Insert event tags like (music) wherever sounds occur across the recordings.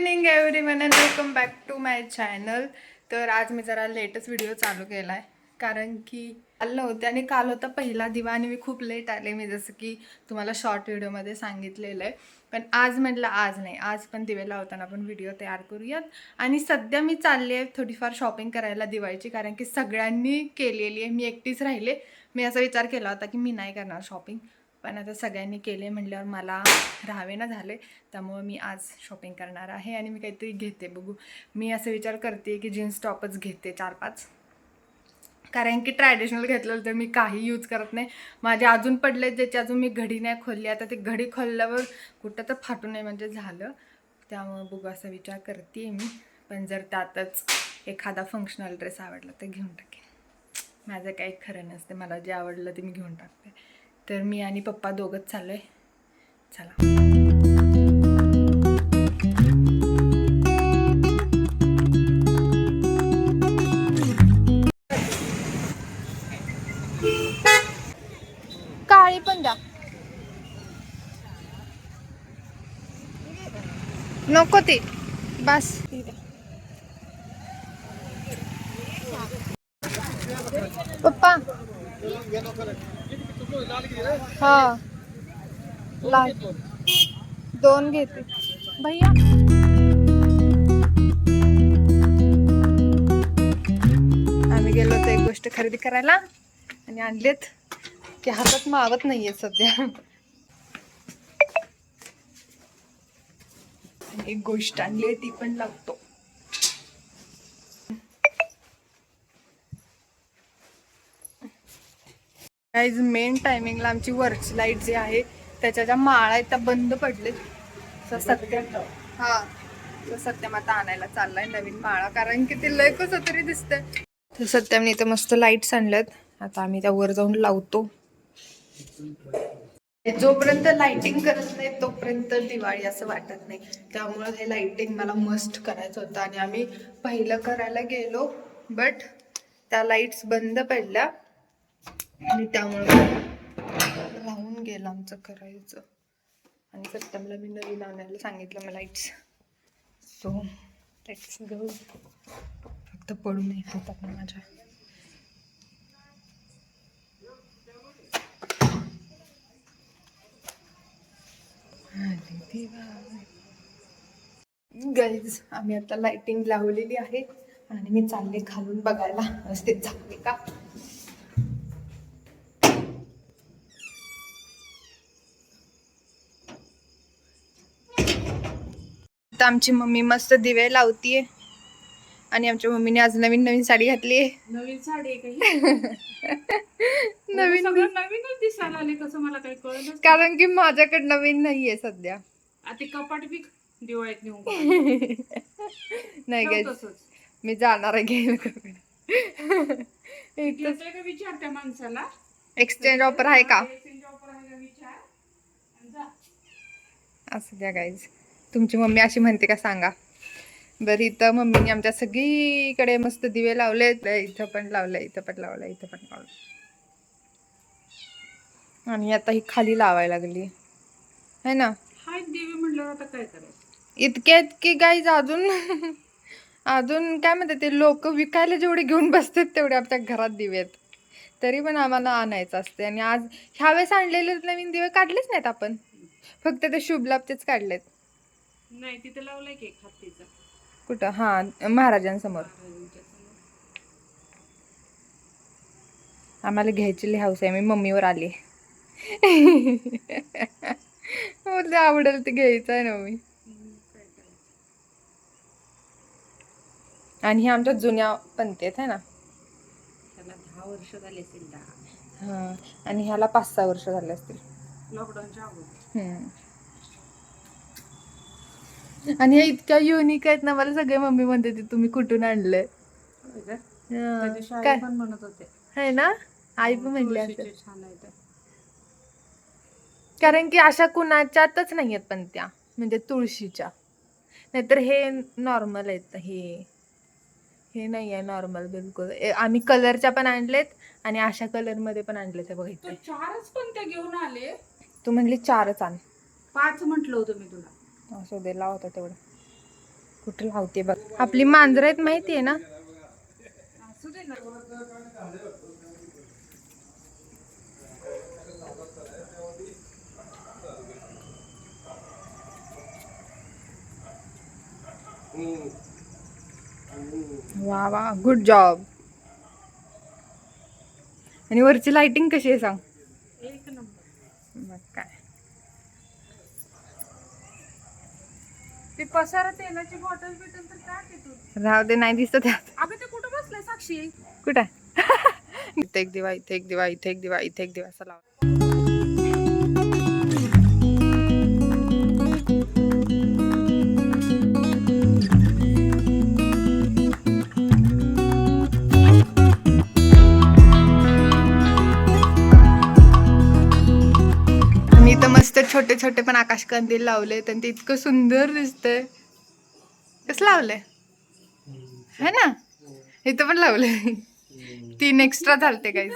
Morning everyone and welcome back to my channel तर आज मी जरा लेटच व्हिडिओ चालू केला आहे कारण की काल नव्हते आणि काल होता पहिला दिवा आणि मी खूप लेट आले. मी जसं की तुम्हाला शॉर्ट व्हिडिओमध्ये सांगितलेलं आहे. पण आज म्हटलं आज नाही. आज पण दिवे लावताना आपण व्हिडिओ तयार करूयात. आणि सध्या मी चालली आहे थोडीफार शॉपिंग करायला दिवाळीची कारण की सगळ्यांनी केलेली आहे. मी एकटीच राहिले. मी असा विचार केला होता की मी नाही करणार शॉपिंग पण आता सगळ्यांनी केले म्हटल्यावर मला राहावे ना झाले. त्यामुळं मी आज शॉपिंग करणार आहे आणि मी काहीतरी घेते. बघू. मी असं विचार करते की जीन्स टॉपच घेते चार पाच कारण की ट्रॅडिशनल घेतलं तर मी काही यूज करत नाही. माझे अजून पडले ज्याची अजून मी घडी नाही खोलली. आता ते घडी खोलल्यावर कुठं तर फाटू नये म्हणजे झालं. त्यामुळं बघू असा विचार करते मी. पण जर त्यातच एखादा फंक्शनल ड्रेस आवडला तर घेऊन टाकेन. माझं काही खरं नसते. मला जे आवडलं ते मी घेऊन टाकते. तर मी आणि पप्पा दोघंच चाललो आहे चला. काळी पण द्या. नको ते. बस. पप्पा. हा. लाल. दोन घेते. भैया. आम्ही गेलो होतो एक गोष्ट खरेदी करायला आणि आणलेत. की हातात मावत नाहीये सध्या. एक गोष्ट आणली ती पण लागतो. गाईज मेन टायमिंगला आमची वरची लाइट जी आहे त्याच्या ज्या माळा आहेत त्या बंद पडले तर सत्य हा. तर सत्यम आता आणायला चाललाय नवीन माळा कारण की ते लय कसं तरी दिसतंय. तर सत्यमने इथं मस्त लाईट्स आणल्यात. आता आम्ही त्या वर जाऊन लावतो. जोपर्यंत लाइटिंग करत नाही तोपर्यंत दिवाळी असं वाटत नाही. त्यामुळं हे लाइटिंग मला मस्ट करायचं होतं. आणि आम्ही पहिलं करायला गेलो बट त्या लाईट्स बंद पडल्या. आणि त्यामुळं राहून गेलं आमचं करायचं. आणि सप्टेंबरला मी नवीन आणायला सांगितलं मला लाईट्स सो लेट्स गो फक्त पडू नये हातात माझ्या. गाईज आम्ही आता लाइटिंग लावलेली आहे. आणि मी चालले खालून बघायला. असते झाले का? आता आमची मम्मी मस्त दिवे लावतीये. आणि आमच्या मम्मीने आज नवीन नवीन साडी घातली आहे. नवीन साडी (laughs) नवीन नवीनच दिसायला आले कसं मला काही कळलंच कारण की माझ्याकडे नवीन नाहीये सध्या. आता कपाट बी दिवाळीत. (laughs) नाही तसंच. मी जाणार आहे घ्यायला का (laughs) विचार त्या माणसाला. एक्सचेंज ऑफर आहे का. असं द्या गाईज तुमची मम्मी अशी म्हणते का सांगा. बरं इथं मम्मीने आमच्या सगळीकडे मस्त दिवे लावले इथं पण लावलंय इथं पण लावलंय इथं पण लावलं आणि आता ही खाली लावायला लागली. है ना? हाय देवी म्हटल्यावर आता काय करायचं? इतके इतके गाईज अजून (laughs) अजून काय म्हणतात ते लोक विकायला जेवढे घेऊन बसतात तेवढे आमच्या घरात दिवे आहेत. तरी पण आम्हाला आणायचं असते आणि आज ह्यावेळेस आणलेले नवीन दिवे काढलेच नाहीत आपण. फक्त ते शुभ लाभचेच काढलेत. नाही तिथे लावलाय की एक हत्तीचा. कुठं? हां महाराजांसमोर. महाराजांच्या समोर. आम्हाला घ्यायची लई हौस आहे. मी मम्मीवर आली. मला आवडेल ते घ्यायचं आहे ना मी. हम्म, काय करायचं आणि हे आमच्या जुन्या पंथी आहेत है ना. त्याला दहा वर्ष झाले असेल दहा. हां आणि ह्याला पाच सहा वर्ष झाले असतील. लॉकडाऊनच्या अगोदर. हम्म. आणि हे इतक्या युनिक आहेत ना मला सगळे मम्मी म्हणते ते तुम्ही कुठून आणलंय? होय? हां. काय? पण म्हणत होते. है ना? आई पण म्हणली असं. तुळशीचे छान आहे ते. कारण की अशा कुणाच्यातच नाही आहेत पण त्या म्हणजे तुळशीच्या. नाहीतर हे नॉर्मल आहेत हे हे नाही आहे नॉर्मल बिलकुल. ए- आम्ही कलरच्या पण आणलेत आणि अशा कलरमध्ये पण आणलेत हे तू बघितले चारच पण त्या घेऊन आले? तू म्हणली चारच आण. पाच म्हटलं होतं मी तुला. असं दे लावता तेवढं. कुठं लावते बघ. आपली मांजर आहेत माहिती आहे ना? वा वा गुड जॉब आणि वरची लाइटिंग कशी आहे सांग? एक नंबर. मग काय. ते पसारा तेलाची बॉटल बिटल तर काय ते तू? राहू दे नाही दिसत त्यात अगं ते कुठं बसलाय साक्षी? कुठं (laughs) इथे एक दिवा इथे एक दिवा इथे एक दिवा इथे एक दिवा असं लाव मस्त छोटे छोटे पण आकाश कंदील लावले आणि ते इतकं सुंदर दिसतंय. कसं लावलंय? है ना? इथं पण लावलंय. तीन एक्स्ट्रा झालते काही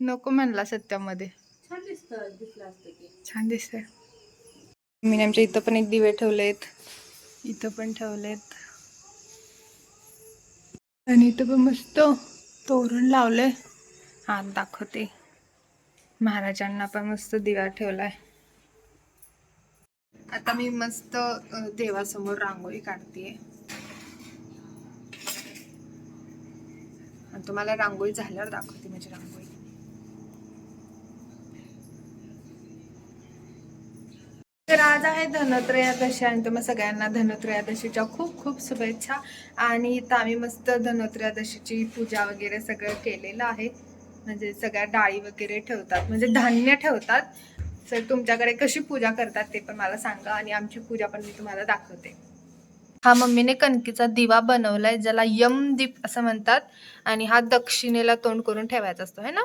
नको म्हणला सत्यामध्ये. छान दिसतं छान दिसतंय. मी आमच्या इथं पण एक दिवे ठेवलेत. इथं पण ठेवलेत. आणि इथं पण मस्त तोरण लावलंय. हात दाखवते. महाराजांना पण मस्त दिवा ठेवलाय. आता मी मस्त देवासमोर रांगोळी काढतेय. तुम्हाला रांगोळी झाल्यावर दाखवते माझी रांगोळी. तर आज आहे धनत्रयोदशी आणि तुम्हा सगळ्यांना धनत्रयोदशीच्या खूप खूप शुभेच्छा. आणि इथं आम्ही मस्त धनत्रयोदशीची पूजा वगैरे सगळं केलेलं आहे. म्हणजे सगळ्या डाळी वगैरे ठेवतात म्हणजे धान्य ठेवतात. सर तुमच्याकडे कशी पूजा करतात ते पण मला सांगा आणि आमची पूजा पण मी तुम्हाला दाखवते. हा मम्मीने कणकीचा दिवा बनवलाय ज्याला यमदीप असं म्हणतात आणि हा दक्षिणेला तोंड करून ठेवायचा असतो है ना?